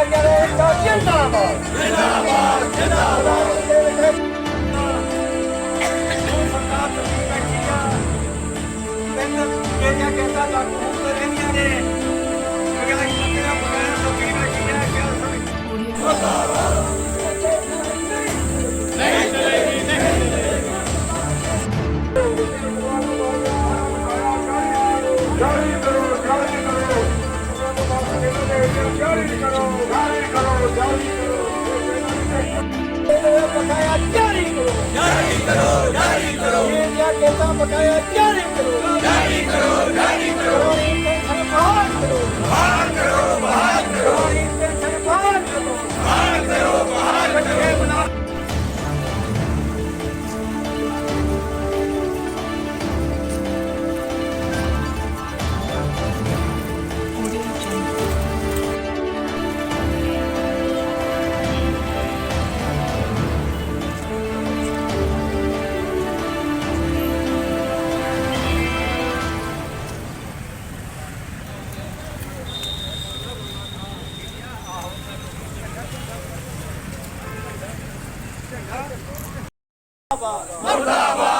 ਤੇ ਦੇ ਜਿੰਦਾਬਾਦ ਜਿੰਦਾਬਾਦ ਜਿੰਦਾਬਾਦ ਜਾਰੀ ਕਰੋ ਜਾਰੀ ਕਰੋ ਜਾਰੀ ਕਰੋ ਬਕਾਇਆ ਜਾਰੀ ਕਰੋ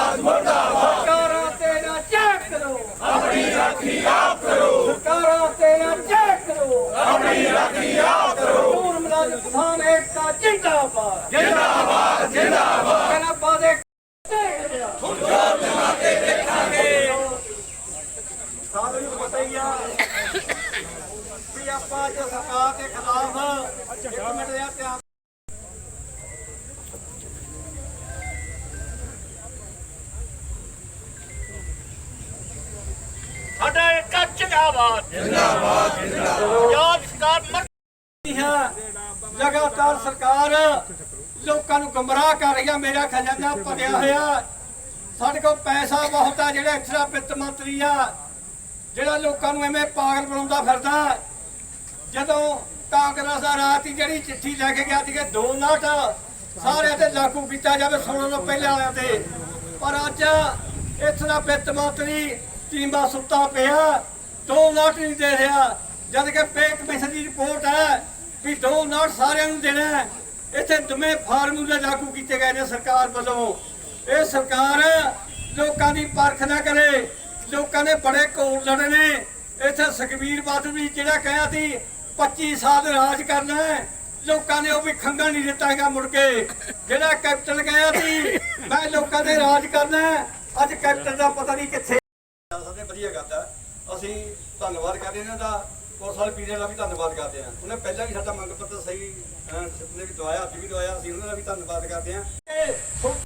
ਸਰਕਾਰਾਂ ਤੇ ਨਾ ਚੈੱਕ ਕਰੋ ਆਪਣੀ ਰਾਖੀ ਆਪ ਕਰੋ ਸਰਕਾਰਾਂ ਤੇ ਨਾ ਚੈੱਕ ਕਰੋ ਆਪਣੀ ਰਾਖੀ ਆਪ ਕਰੋ ਦੂਰ ਮਲਾਜ ਕਿਸਾਨ ਏਕਤਾ ਜਿੰਦਾਬਾਦ ਜਿੰਦਾਬਾਦ ਜਿੰਦਾਬਾਦ ਕਹਿੰਦਾ ਬਾਦੇ ਸਾਨੂੰ ਵੀ ਪਤਾ ਹੀ ਆ ਵੀ ਆਪਾਂ ਅੱਜ ਸਰਕਾਰ ਦੇ ਖਿਲਾਫ ਇੱਕ ਮਿੰਟ ਦਾ ਧਿਆਨ ਜਿੰਦਾਬਾਦ। ਜਿੰਦਾਬਾਦ ਜਿੰਦਾਬਾਦ ਸਰਕਾਰ ਮਰਦੀ ਹੈ। ਲਗਾਤਾਰ ਸਰਕਾਰ ਲੋਕਾਂ ਨੂੰ ਗਮਰਾਹ ਕਰ ਰਹੀ ਹੈ। ਮੇਰਾ ਖਜ਼ਾਨਾ ਭਰਿਆ ਹੋਇਆ ਸਾਡੇ ਕੋਲ ਪੈਸਾ ਬਹੁਤ ਆ ਜਿਹੜਾ ਐਕਸਟਰਾ ਵਿੱਤ ਮੰਤਰੀ ਆ, ਜਿਹੜਾ ਲੋਕਾਂ ਨੂੰ ਐਵੇਂ ਪਾਗਲ ਬਣਾਉਂਦਾ ਫਿਰਦਾ ਜਦੋਂ ਕਾਂਗਰਸ ਦਾ ਰਾਤ ਹੀ ਜਿਹੜੀ ਚਿੱਠੀ ਲੈ ਕੇ ਗਿਆ ਸੀ ਕਿ ਦੋ ਨਾਟ ਸਾਰਿਆਂ ਤੇ ਲਾਗੂ ਕੀਤਾ ਜਾਵੇ ਸੁਣਨ ਤੋਂ ਪਹਿਲਾਂ ਵਾਲਿਆਂ ਤੇ। ਪਰ ਅੱਜ ਇੱਥੇ ਦਾ ਵਿੱਤ ਮੰਤਰੀ ਟੀਮਾ ਸੁੱਤਾ ਪਿਆ। ਦੋ ਨਾਟ ਨਹੀਂ ਦੇ ਰਿਹਾ ਜਦ ਕਿ ਪੇ ਕਮਿਸ਼ਨ ਦੀ ਰਿਪੋਰਟ ਹੈ ਵੀ ਦੋ ਨਾਟ ਸਾਰਿਆਂ ਨੂੰ ਦੇਣਾ ਇੱਥੇ ਦਮੇ ਫਾਰਮੂਲੇ ਲਾਗੂ ਕੀਤੇ ਗਏ ਨੇ ਸਰਕਾਰ ਵੱਲੋਂ ਇਹ ਸਰਕਾਰ ਲੋਕਾਂ ਦੀ ਪਰਖ ਨਾ ਕਰੇ ਲੋਕਾਂ ਨੇ ਬੜੇ ਕੋਲ ਲੜੇ ਨੇ ਇੱਥੇ ਸੁਖਬੀਰ ਬਾਦਲ ਵੀ ਜਿਹੜਾ ਕਹਿਆ ਸੀ 25 ਸਾਲ ਰਾਜ ਕਰਨਾ ਲੋਕਾਂ ਨੇ ਉਹ ਵੀ ਖੰਗਣ ਨਹੀਂ ਦਿੱਤਾ ਹੈਗਾ ਮੁੜ ਕੇ ਜਿਹੜਾ ਕੈਪਟਨ ਕਹਿਆ ਸੀ ਮੈਂ ਲੋਕਾਂ ਦੇ ਰਾਜ ਕਰਨਾ ਅੱਜ ਕੈਪਟਨ ਦਾ ਪਤਾ ਨਹੀਂ ਕਿੱਥੇ ਸਾਡੇ ਵਧੀਆ ਗੱਲ ਹੈ ਅਸੀਂ ਧੰਨਵਾਦ ਕਰਦੇ ਹਾਂ ਇਹਨਾਂ ਦਾ ਪੁਲਿਸ ਵਾਲੇ ਪੀਰੇ ਦਾ ਵੀ ਧੰਨਵਾਦ ਕਰਦੇ ਹਾਂ। ਉਹਨੇ ਪਹਿਲਾਂ ਵੀ ਸਾਡਾ ਮੰਗ ਪੱਤਰ ਸਹੀ ਅਹ, ਨੇ ਵੀ ਦਵਾਇਆ ਅੱਜ ਵੀ ਦਵਾਇਆ ਅਸੀਂ ਉਹਨਾਂ ਦਾ ਵੀ ਧੰਨਵਾਦ ਕਰਦੇ ਹਾਂ। ਇਹ ਫੁੱਟ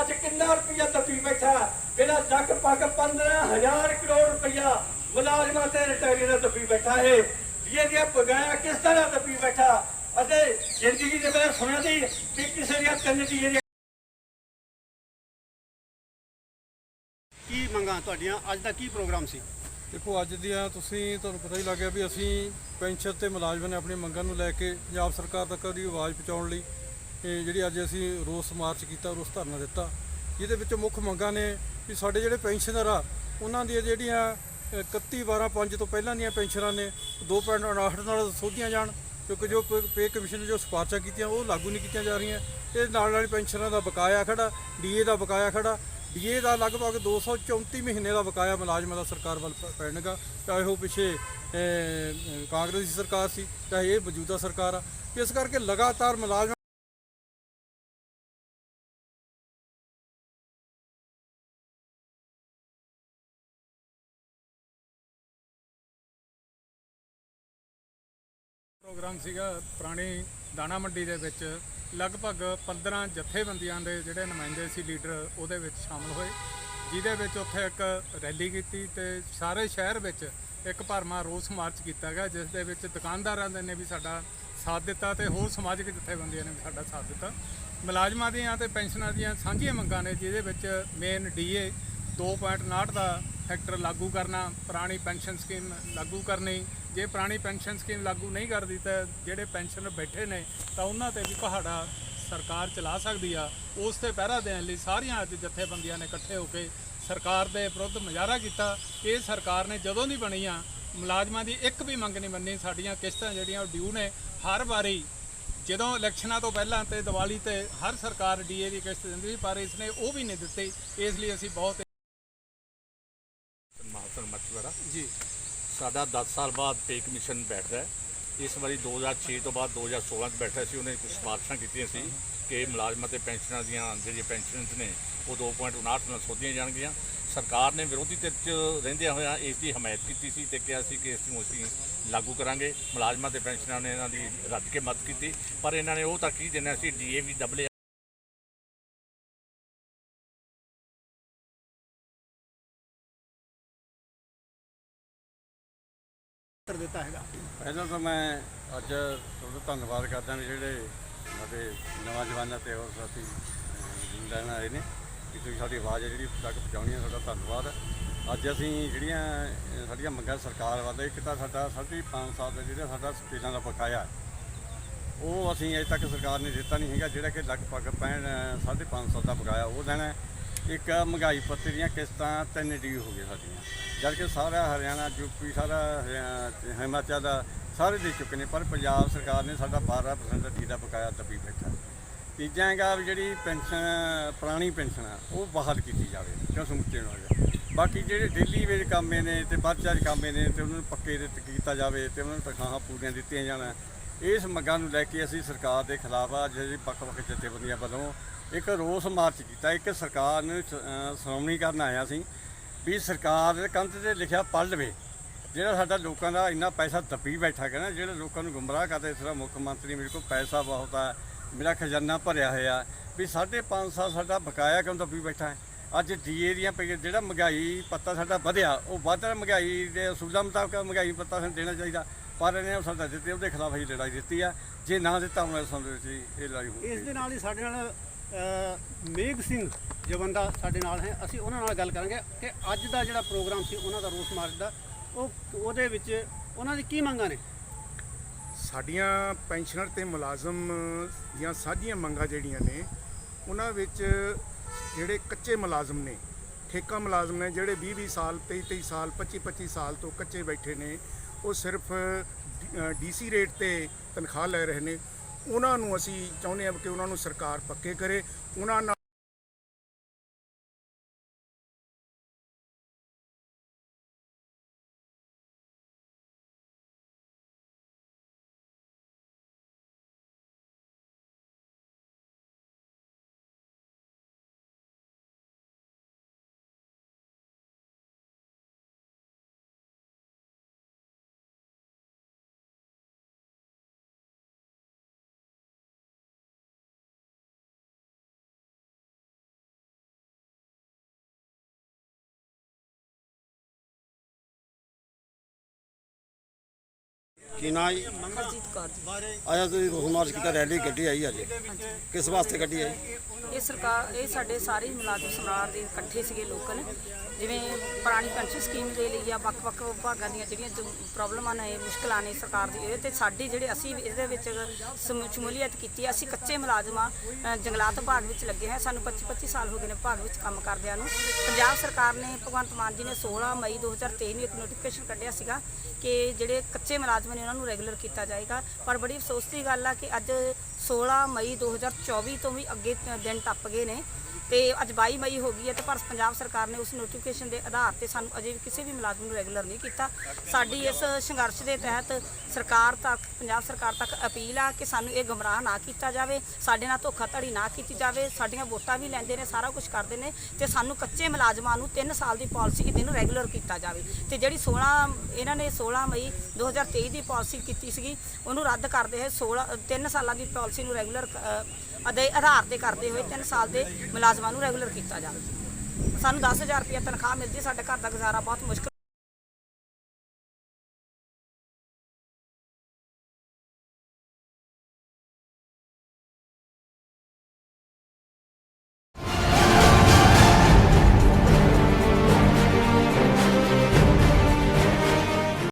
ਅੱਜ ਕਿੰਨਾ ਰੁਪਈਆ ਦੱਬੀ ਬੈਠਾ ਜਿਹੜਾ ਜੱਗ ਪੱਗ 15000 ਕਰੋੜ ਰੁਪਈਆ ਮੁਲਾਜ਼ਮਾਂ ਤੇ ਰਿਟਾਇਰੀ ਦਾ ਦੱਬੀ ਬੈਠਾ ਹੈ। ਇਹ ਦੀਆਂ ਪਗਾਇਆ ਕਿਸ ਤਰ੍ਹਾਂ ਦੱਬੀ ਬੈਠਾ? ਅਤੇ ਜ਼ਿੰਦਗੀ ਦੇ ਮੈਂ ਸੁਣਿਆ ਸੀ ਵੀ ਕਿਸੇ ਦੀਆਂ ਤਿੰਨ ਦੀ ਕੀ ਤੁਹਾਡੀਆਂ ਅੱਜ ਦਾ ਕੀ ਪ੍ਰੋਗਰਾਮ ਸੀ? ਦੇਖੋ ਅੱਜ ਦੀਆਂ ਤੁਸੀਂ ਤੁਹਾਨੂੰ ਪਤਾ ਹੀ ਲੱਗ ਗਿਆ ਵੀ ਅਸੀਂ ਪੈਨਸ਼ਨ ਤੇ ਮੁਲਾਜ਼ਮਾਂ ਨੇ ਆਪਣੀ ਮੰਗਾਂ ਨੂੰ ਲੈ ਕੇ ਪੰਜਾਬ ਸਰਕਾਰ ਤੱਕ ਦੀ ਆਵਾਜ਼ ਪਹੁੰਚਾਉਣ ਲਈ ਇਹ ਜਿਹੜੀ ਅੱਜ ਅਸੀਂ ਰੋਸ ਮਾਰਚ ਕੀਤਾ ਰੋਸ ਧਰਨਾ ਦਿੱਤਾ ਜਿਹਦੇ ਵਿੱਚ ਮੁੱਖ ਮੰਗਾਂ ਨੇ ਵੀ ਸਾਡੇ ਜਿਹੜੇ ਪੈਨਸ਼ਨਰ ਆ ਉਹਨਾਂ ਦੀਆਂ ਜਿਹੜੀਆਂ ਅ, 31 12 5 ਤੋਂ ਪਹਿਲਾਂ ਦੀਆਂ ਪੈਨਸ਼ਨਾਂ ਨੇ 2.59 ਨਾਲ ਸੋਧੀਆਂ ਜਾਣ ਕਿਉਂਕਿ ਜੋ ਪੇ ਕਮਿਸ਼ਨ ਨੇ ਜੋ ਸਿਫਾਰਸ਼ਾਂ ਕੀਤੀਆਂ ਉਹ ਲਾਗੂ ਨਹੀਂ ਕੀਤੀਆਂ ਜਾ ਰਹੀਆਂ। ਇਹ ਨਾਲ ਨਾਲ ਪੈਨਸ਼ਨਾਂ ਦਾ ਬਕਾਇਆ ਖੜਾ ਡੀਏ ਦਾ ਬਕਾਇਆ ਖੜਾ ਡੀਏ ਦਾ ਲਗਭਗ 234 ਮਹੀਨੇ ਦਾ ਬਕਾਇਆ ਮੁਲਾਜ਼ਮਾਂ ਦਾ ਸਰਕਾਰ ਵੱਲ ਪੈਣਗਾ, ਚਾਹੇ ਉਹ ਪਿਛੇ ਕਾਂਗਰਸ ਦੀ ਸਰਕਾਰ ਸੀ, ਚਾਹੇ ਇਹ ਮੌਜੂਦਾ ਸਰਕਾਰ ਆ। ਇਸ ਕਰਕੇ ਲਗਾਤਾਰ ਮੁਲਾਜ਼ਮ ਪ੍ਰੋਗਰਾਮ ਸੀਗਾ ਪੁਰਾਣੇ ਦਾਣਾ ਮੰਡੀ ਦੇ ਵਿੱਚ ਲਗਭਗ 15 ਜਥੇਬੰਦੀਆਂ ਦੇ ਜਿਹੜੇ ਨੁਮਾਇੰਦੇ ਸੀ ਲੀਡਰ ਉਹਦੇ ਵਿੱਚ ਸ਼ਾਮਲ ਹੋਏ, ਜਿਹਦੇ ਵਿੱਚ ਉੱਥੇ ਇੱਕ ਰੈਲੀ ਕੀਤੀ ਤੇ ਸਾਰੇ ਸ਼ਹਿਰ ਵਿੱਚ ਇੱਕ ਭਰਮਾ ਰੋਸ ਮਾਰਚ ਕੀਤਾ ਗਿਆ, ਜਿਸ ਦੇ ਵਿੱਚ ਦੁਕਾਨਦਾਰਾਂ ਦੇ ਨੇ ਵੀ ਸਾਡਾ ਸਾਥ ਦਿੱਤਾ ਤੇ ਹੋਰ ਸਮਾਜਿਕ ਜਥੇਬੰਦੀਆਂ ਨੇ ਵੀ ਸਾਡਾ ਸਾਥ ਦਿੱਤਾ। ਮੁਲਾਜ਼ਮਾਂ ਦੀਆਂ ਤੇ ਪੈਨਸ਼ਨਾਂ ਦੀਆਂ ਸਾਂਝੀਆਂ ਮੰਗਾਂ ਨੇ, ਜਿਹਦੇ ਵਿੱਚ ਮੇਨ ਡੀਏ 2.59 ਦਾ ਫੈਕਟਰ ਲਾਗੂ ਕਰਨਾ, ਪੁਰਾਣੀ ਪੈਨਸ਼ਨ ਸਕੀਮ ਲਾਗੂ ਕਰਨੀ ਜੇ ਪੁਰਾਣੀ ਪੈਨਸ਼ਨ ਸਕੀਮ ਲਾਗੂ ਨਹੀਂ ਕਰਦੀ ਤਾਂ ਜਿਹੜੇ ਪੈਨਸ਼ਨਰ ਬੈਠੇ ਨੇ ਤਾਂ ਉਹਨਾਂ ਤੇ ਵੀ ਪਹਾੜਾ ਸਰਕਾਰ ਚਲਾ ਸਕਦੀ ਆ। ਉਸ ਤੇ ਪਹਿਰਾ ਦੇਣ ਲਈ ਸਾਰੀਆਂ ਅੱਜ ਜਥੇਬੰਦੀਆਂ ਨੇ ਇਕੱਠੇ ਹੋ ਕੇ ਸਰਕਾਰ ਦੇ ਵਿਰੁੱਧ ਮੁਜ਼ਾਹਰਾ ਕੀਤਾ। ਇਹ ਸਰਕਾਰ ਨੇ ਜਦੋਂ ਦੀ ਬਣੀ ਆ ਮੁਲਾਜ਼ਮਾਂ ਦੀ ਇੱਕ ਵੀ ਮੰਗ ਨਹੀਂ ਮੰਨੀ। ਸਾਡੀਆਂ ਕਿਸ਼ਤਾਂ ਜਿਹੜੀਆਂ ਉਹ ਡਿਊ ਨੇ ਹਰ ਵਾਰੀ ਜਦੋਂ ਇਲੈਕਸ਼ਨਾਂ ਤੋਂ ਪਹਿਲਾਂ ਤੇ ਦੀਵਾਲੀ ਤੇ ਹਰ ਸਰਕਾਰ ਡੀਏ ਦੀ ਕਿਸ਼ਤ ਦਿੰਦੀ ਸੀ ਪਰ ਇਸਨੇ ਉਹ ਵੀ ਨਹੀਂ ਦਿੱਤੀ। ਇਸ ਲਈ ਅਸੀਂ ਬਹੁਤ ਮਾਸਟਰ ਮਛਵੜਾ ਜੀ। ਸਾਡਾ 10 ਸਾਲ ਬਾਅਦ ਪੇ ਕਮਿਸ਼ਨ ਬੈਠਦਾ ਹੈ। ਇਸ ਵਾਰੀ 2006 ਤੋਂ ਬਾਅਦ 2016 ਚ ਬੈਠਾ ਸੀ, ਉਹਨੇ ਕੁਝ ਸਿਫਾਰਸ਼ਾਂ ਕੀਤੀਆਂ ਸੀ ਕਿ ਮੁਲਾਜ਼ਮਾਂ ਤੇ ਪੈਨਸ਼ਨਾਂ ਦੀਆਂ ਜਿਹੜੀਆਂ ਪੈਨਸ਼ਨਸ ਨੇ, ਉਹ 2.59 ਨਾਲ ਸੋਧੀਆਂ ਜਾਣਗੀਆਂ। ਸਰਕਾਰ ਨੇ ਵਿਰੋਧੀ ਧਿਰ 'ਚ ਰਹਿੰਦਿਆਂ ਹੋਇਆਂ ਇਸ ਦੀ ਹਮਾਇਤ ਕੀਤੀ ਸੀ ਤੇ ਕਿਹਾ ਸੀ ਕਿ ਇਸ ਨੂੰ ਅਸੀਂ ਲਾਗੂ ਕਰਾਂਗੇ। ਮੁਲਾਜ਼ਮਾਂ ਤੇ ਪੈਨਸ਼ਨਾਂ ਨੇ ਇਹਨਾਂ ਦੀ ਰੱਦ ਕੇ ਮਦਦ ਕੀਤੀ। ਪਰ ਇਹਨਾਂ ਨੇ ਉਹ ਤਾਂ ਕੀ ਦੇਣਾ ਸੀ, ਡੀਏਵੀ ਪਹਿਲਾਂ ਤਾਂ ਮੈਂ ਅੱਜ ਤੁਹਾਡਾ ਧੰਨਵਾਦ ਕਰਦਾ ਵੀ ਜਿਹੜੇ ਸਾਡੇ ਨੌਜਵਾਨਾਂ ਤੇ ਹੋਰ ਸਾਥੀ ਲੈਣ ਆਏ ਨੇ ਕਿ ਤੁਸੀਂ ਸਾਡੀ ਆਵਾਜ਼ ਹੈ ਜਿਹੜੀ ਤੱਕ ਪਹੁੰਚਾਉਣੀ ਹੈ, ਤੁਹਾਡਾ ਧੰਨਵਾਦ। ਅੱਜ ਅਸੀਂ ਜਿਹੜੀਆਂ ਸਾਡੀਆਂ ਮੰਗਾਂ ਸਰਕਾਰ ਵੱਲ, ਇੱਕ ਤਾਂ ਸਾਡਾ ਸਾਢੇ ਪੰਜ ਸਾਲ ਦਾ ਜਿਹੜਾ ਸਾਡਾ ਸਪੀਲਾਂ ਦਾ ਬਕਾਇਆ ਉਹ ਅਸੀਂ ਅਜੇ ਤੱਕ ਸਰਕਾਰ ਨੇ ਦਿੱਤਾ ਨਹੀਂ ਹੈਗਾ, ਜਿਹੜਾ ਕਿ ਲਗਭਗ 65 ਸਾਢੇ ਪੰਜ ਸੌ ਦਾ ਬਕਾਇਆ ਉਹ ਲੈਣਾ ਇੱਕ ਮਹਿੰਗਾਈ ਪੱਤੇ ਦੀਆਂ ਕਿਸ਼ਤਾਂ ਤਿੰਨ ਡੀ ਹੋ ਗਏ ਸਾਡੀਆਂ। ਜਦ ਕਿ ਸਾਰਾ ਹਰਿਆਣਾ ਯੂਪੀ ਸਾਰਾ ਹਰਿਆ- ਹਿਮਾਚਲ ਦਾ ਸਾਰੇ ਦੇ ਚੁੱਕੇ ਨੇ, ਪਰ ਪੰਜਾਬ ਸਰਕਾਰ ਨੇ ਸਾਡਾ 12% ਡੀ ਦਾ ਬਕਾਇਆ ਦੱਬੀ ਬੈਠਾ। ਤੀਜਾ ਹੈਗਾ ਵੀ ਜਿਹੜੀ ਪੈਨਸ਼ਨ, ਪੁਰਾਣੀ ਪੈਨਸ਼ਨ ਆ, ਉਹ ਬਹਾਲ ਕੀਤੀ ਜਾਵੇ, ਕਿਉਂ ਸਮੁੱਚੇ ਨਾਲ ਬਾਕੀ ਜਿਹੜੇ ਡੇਲੀ ਵੇਜ ਕਾਮੇ ਨੇ ਤੇ ਬਾਅਦ ਕਾਮੇ ਨੇ ਤੇ ਉਹਨਾਂ ਨੂੰ ਪੱਕੇ ਦੇ ਕੀਤਾ ਜਾਵੇ ਤੇ ਉਹਨਾਂ ਨੂੰ ਤਨਖਾਹਾਂ ਪੂਰੀਆਂ ਦਿੱਤੀਆਂ ਜਾਣ। ਇਸ ਮੰਗਾਂ ਨੂੰ ਲੈ ਕੇ ਅਸੀਂ ਸਰਕਾਰ ਦੇ ਖਿਲਾਫ ਅੱਜ ਵੱਖ-ਵੱਖ ਜਥੇਬੰਦੀਆਂ ਵੱਲੋਂ ਇੱਕ ਰੋਸ ਮਾਰਚ ਕੀਤਾ। ਇੱਕ ਸਰਕਾਰ ਨੂੰ ਸ- ਸ਼੍ਰੋਮਣੀ ਕਰਨ ਆਇਆ ਸੀ ਵੀ ਸਰਕਾਰ ਕੰਧ ਤੇ ਲਿਖਿਆ ਪੜ੍ਹ ਲਵੇ, ਜਿਹੜਾ ਸਾਡਾ ਲੋਕਾਂ ਦਾ ਇੰਨਾ ਪੈਸਾ ਦੱਬੀ ਬੈਠਾ ਹੈ ਨਾ, ਜਿਹੜੇ ਲੋਕਾਂ ਨੂੰ ਗੁੰਮਰਾਹ ਕਰਦੇ ਇਸ ਤਰ੍ਹਾਂ ਮੁੱਖ ਮੰਤਰੀ ਮੇਰੇ ਕੋਲ ਪੈਸਾ ਬਹੁਤ ਆ, ਮੇਰਾ ਖਜ਼ਾਨਾ ਭਰਿਆ ਹੋਇਆ, ਵੀ ਸਾਢੇ ਪੰਜ ਸਾਲ ਸਾਡਾ ਬਕਾਇਆ ਕਿਉਂ ਦੱਬੀ ਬੈਠਾ ਹੈ? ਅੱਜ ਡੀਏ ਦੀਆਂ ਪਈ ਜਿਹੜਾ ਮਹਿੰਗਾਈ ਪੱਤਾ ਸਾਡਾ ਵਧਿਆ, ਉਹ ਵਧਿਆ ਮਹਿੰਗਾਈ ਦੇ ਅਸੂਲਾਂ ਮੁਤਾਬਕ ਮਹਿੰਗਾਈ ਪੱਤਾ ਸਾਨੂੰ ਦੇਣਾ ਚਾਹੀਦਾ। ਪਰ ਇਹਨੇ ਉਹ ਸਾਡਾ ਦਿੱਤੇ ਉਹਦੇ ਖਿਲਾਫ ਅਸੀਂ ਲੜਾਈ ਦਿੱਤੀ ਆ। ਜੇ ਨਾ ਦਿੱਤਾ ਹੁਣ ਸਮਝ ਵਿੱਚ ਇਹ ਲੜਾਈ ਹੋਊਗੀ ਇਸ ਦੇ ਨਾਲ ਹੀ ਸਾਡੇ ਨਾਲ ਮੇਘ ਸਿੰਘ ਜੋ ਬੰਦਾ ਸਾਡੇ ਨਾਲ ਹੈ ਅਸੀਂ ਉਹਨਾਂ ਨਾਲ ਗੱਲ ਕਰਾਂਗੇ ਕਿ ਅੱਜ ਦਾ ਜਿਹੜਾ ਪ੍ਰੋਗਰਾਮ ਸੀ ਉਹਨਾਂ ਦਾ ਰੋਸ ਮਾਰਚ ਦਾ ਉਹ ਉਹਦੇ ਵਿੱਚ ਉਹਨਾਂ ਦੀ ਕੀ ਮੰਗਾਂ ਨੇ? ਸਾਡੀਆਂ ਪੈਨਸ਼ਨਰ ਤੇ ਮੁਲਾਜ਼ਮ ਦੀਆਂ ਸਾਂਝੀਆਂ ਮੰਗਾਂ ਜਿਹੜੀਆਂ ਨੇ ਉਹਨਾਂ ਵਿੱਚ ਜਿਹੜੇ ਕੱਚੇ ਮੁਲਾਜ਼ਮ ਨੇ ਠੇਕਾ ਮੁਲਾਜ਼ਮ ਨੇ ਜਿਹੜੇ 20 20 ਸਾਲ 23 23 ਸਾਲ 25 25 ਸਾਲ ਤੋਂ ਕੱਚੇ ਬੈਠੇ ਨੇ ਉਹ ਸਿਰਫ ਡੀਸੀ ਰੇਟ ਤੇ ਤਨਖਾਹ ਲੈ ਰਹੇ ਨੇ। ਉਹਨਾਂ ਨੂੰ ਅਸੀਂ ਚਾਹੁੰਦੇ ਹਾਂ ਕਿ ਉਹਨਾਂ ਨੂੰ ਸਰਕਾਰ ਪੱਕੇ ਕਰੇ। ਉਹਨਾਂ ਨਾਲ ਕੀ ਨਾ ਜੀ? ਹਰਜੀਤ ਕੌਰ ਜੀ। ਆਇਆ ਤੁਸੀਂ ਰੋਸ ਮਾਰਚ ਕੀਤਾ ਰੈਲੀ ਗੱਡੀ ਆਈ ਅੱਜ। ਕਿਸ ਵਾਸਤੇ ਗੱਡੀ ਆਈ? ਇਹ ਸਰਕਾਰ ਇਹ ਸਾਡੇ ਸਾਰੇ ਮੁਲਾਜ਼ਮ ਸਮਰਾਟ ਦੇ ਇਕੱਠੇ ਸੀਗੇ ਲੋਕਲ। ਜਿਵੇਂ ਪੁਰਾਣੀ ਪੈਨਸ਼ਨ ਸਕੀਮ ਦੇ ਲਈ ਆ ਵੱਖ-ਵੱਖ ਵਿਭਾਗਾਂ ਦੀਆਂ ਜਿਹੜੀਆਂ ਜੋ ਪ੍ਰੋਬਲਮਾਂ ਨੇ ਮੁਸ਼ਕਲਾਂ ਨੇ ਸਰਕਾਰ ਦੀ ਇਹ ਤੇ ਸਾਡੀ ਜਿਹੜੇ ਅਸੀਂ ਇਹਦੇ ਵਿੱਚ ਸਮੂ- ਸ਼ਮੂਲੀਅਤ ਕੀਤੀ। ਅਸੀਂ ਕੱਚੇ ਮੁਲਾਜ਼ਮਾਂ ਅ, ਜੰਗਲਾਤ ਵਿਭਾਗ ਵਿੱਚ ਲੱਗੇ ਹਾਂ ਸਾਨੂੰ 25-25 ਸਾਲ ਹੋ ਗਏ ਨੇ ਵਿਭਾਗ ਵਿੱਚ ਕੰਮ ਕਰਦਿਆਂ ਨੂੰ। ਪੰਜਾਬ ਸਰਕਾਰ ਨੇ ਭਗਵੰਤ ਮਾਨ ਜੀ ਨੇ 16 ਮਈ 2023 ਨੂੰ ਇੱਕ ਨੋਟੀਫਿਕੇਸ਼ਨ ਕੱਢਿਆ ਸੀਗਾ ਕਿ ਜਿਹੜੇ ਕੱਚੇ ਮੁਲਾਜ਼ਮ ਨੇ ਉਹਨਾਂ ਨੂੰ ਰੈਗੂਲਰ ਕੀਤਾ ਜਾਏਗਾ। ਪਰ ਬੜੀ ਅਫਸੋਸ ਦੀ ਗੱਲ ਆ ਕਿ ਅੱਜ 16 ਮਈ 2024 ਤੋਂ ਵੀ ਅੱਗੇ ਦਿਨ ਟੱਪ ਗਏ ਨੇ। ਤੇ ਅੱਜ 22 ਮਈ ਹੋ ਗਈ ਹੈ ਤੇ ਪਰ ਪੰਜਾਬ ਸਰਕਾਰ ਨੇ ਉਸ ਨੋਟੀਫਿਕੇਸ਼ਨ ਦੇ ਆਧਾਰ ਤੇ ਸਾਨੂੰ ਅਜੇ ਵੀ ਕਿਸੇ ਵੀ ਮੁਲਾਜ਼ਮ ਨੂੰ ਰੈਗੂਲਰ ਨਹੀਂ ਕੀਤਾ। ਸਾਡੀ ਇਸ ਸੰਘਰਸ਼ ਦੇ ਤਹਿਤ ਸਰਕਾਰ ਤੱਕ, ਪੰਜਾਬ ਸਰਕਾਰ ਤੱਕ ਅਪੀਲ ਆ ਕਿ ਸਾਨੂੰ ਇਹ ਗਮਰਾਹ ਨਾ ਕੀਤਾ ਜਾਵੇ, ਸਾਡੇ ਨਾਲ ਧੋਖਾਧੜੀ ਨਾ ਕੀਤੀ ਜਾਵੇ, ਸਾਡੀਆਂ ਵੋਟਾਂ ਵੀ ਲੈਂਦੇ ਨੇ, ਸਾਰਾ ਕੁਝ ਕਰਦੇ ਨੇ ਤੇ ਸਾਨੂੰ ਕੱਚੇ ਮੁਲਾਜ਼ਮਾਂ ਨੂੰ 3 ਸਾਲ ਦੀ ਪਾਲਿਸੀ ਦਿਨ ਰੈਗੂਲਰ ਕੀਤਾ ਜਾਵੇ। ਤੇ ਜਿਹੜੀ 16 ਇਹਨਾਂ ਨੇ 16 ਮਈ 2023 ਦੀ ਪਾਲਿਸੀ ਕੀਤੀ ਸੀਗੀ, ਉਹਨੂੰ ਰੱਦ ਕਰਦੇ ਹੋਏ 16 3 ਸਾਲਾਂ ਦੀ ਪਾਲਿਸੀ ਨੂੰ ਰੈਗੂਲਰ ਅਦੇ ਆਧਾਰ ਤੇ ਕਰਦੇ ਹੋਏ 3 ਸਾਲ ਦੇ ਮੁਲਾਜ਼ਮਾਂ ਨੂੰ ਰੈਗੂਲਰ ਕੀਤਾ ਜਾਵੇ ਸਾਨੂੰ 10000 ਰੁਪਏ ਤਨਖਾਹ ਮਿਲਦੀ ਹੈ, ਸਾਡੇ ਘਰ ਦਾ ਗੁਜ਼ਾਰਾ ਬਹੁਤ ਮੁਸ਼ਕਲ